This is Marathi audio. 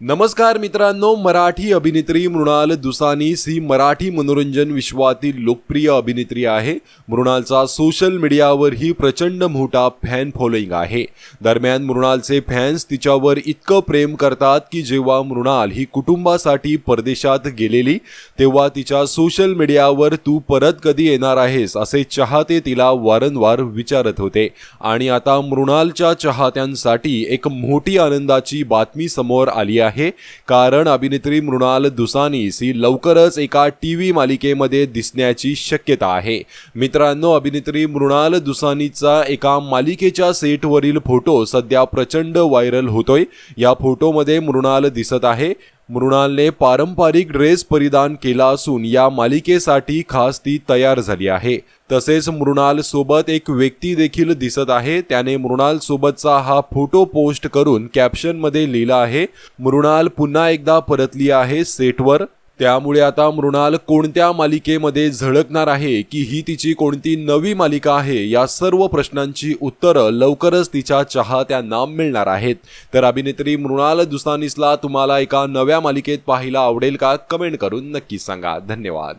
नमस्कार मित्रांनो मराठी अभिनेत्री मृणाल दुसानीस ही मराठी मनोरंजन विश्वातील लोकप्रिय अभिनेत्री आहे. मृणालचा सोशल मीडियावरही प्रचंड मोठा फॅन फॉलोईंग आहे. दरम्यान मृणालचे फॅन्स तिच्यावर इतकं प्रेम करतात की जेव्हा मृणाल ही कुटुंबासाठी परदेशात गेलेली तेव्हा तिच्या सोशल मीडियावर तू परत कधी येणार आहेस? असे चाहते तिला वारंवार विचारत होते. आणि आता मृणालच्या चाहत्यांसाठी एक मोठी आनंदाची बातमी समोर आली आहे. आहे. कारण अभिनेत्री मृणाल दुसानीस ही लवकरच एका टी व्ही मालिकेमध्ये दिसण्याची शक्यता आहे. मित्रांनो अभिनेत्री मृणाल दुसानीचा एका मालिकेच्या सेटवरील फोटो सध्या प्रचंड व्हायरल होतोय. या फोटोमध्ये मृणाल दिसत आहे. मृणालने पारंपरिक ड्रेस परिधान केला असून या मालिकेसाठी खास ती तयार झाली आहे. तसेच मृणाल सोबत एक व्यक्ती देखील दिसत आहे. त्याने मृणाल सोबतचा हा फोटो पोस्ट करून कॅप्शनमध्ये लिहिला आहे. मृणाल पुन्हा एकदा परतली आहे सेटवर. त्यामुळे आता मृणाल कोणत्या मालिकेमध्ये झळकणार आहे की ही तिची कोणती नवी मालिका आहे या सर्व प्रश्नांची उत्तरं लवकरच तिच्या चाहत्यांना मिळणार आहेत. तर अभिनेत्री मृणाल दुसानीसला तुम्हाला एका नव्या मालिकेत पाहायला आवडेल का? कमेंट करून नक्की सांगा. धन्यवाद.